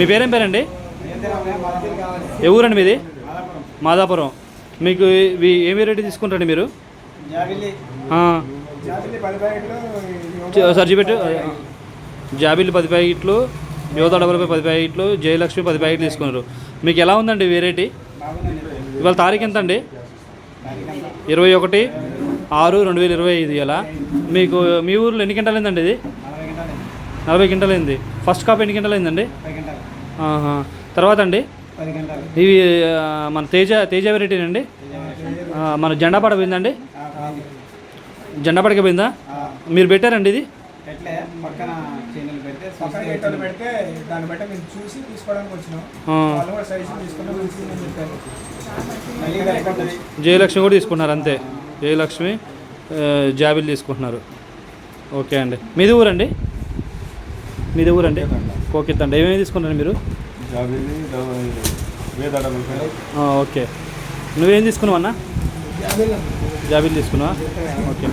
మీ పేరేం పేరండి? ఏ ఊరండి మీది? మాదాపురం. మీకు ఇవి ఏ వెరైటీ తీసుకుంటారండి మీరు? ఒకసారి చూపెట్టు జాబిల్లి పది ప్యాకెట్లు యువత డబ్బులపై పది ప్యాకెట్లు జయలక్ష్మి పది ప్యాకెట్లు తీసుకున్నారు. మీకు ఎలా ఉందండి వెరైటీ? ఇవాళ తారీఖు ఎంత అండి ఇరవై ఒకటి ఆరు రెండు వేల ఇరవై ఐదు ఇలా మీకు మీ ఊర్లో ఎన్ని గంటలు అయిందండి ఇది? నలభై గంటలు అయింది. ఫస్ట్ కాప్ ఎన్ని గంటలు అయిందండి? ఆహా. తర్వాత అండి? ఇవి మన తేజ తేజ వెరైటీ అండి ఆ, మన జెండా పడ పోయిందండి? జెండా పడక పోయిందా? మీరు పెట్టారండి ఇది? పక్కన పెడితే దాన్ని బట్టి మేము చూసి తీసుకోవడానికి వచ్చినాం. వాళ్ళు కూడా సజెషన్ జయలక్ష్మి కూడా తీసుకున్నారు అంతే. జయలక్ష్మి జాబిల్ తీసుకుంటున్నారు. ఓకే అండి. మీది ఊరండి? మీది ఊరండి? కోకిత్తండి ఏమేమి తీసుకున్నారు మీరు? ఓకే. నువ్వేం తీసుకున్నావు అన్న? జాబిల్ తీసుకున్నావా? ఓకే.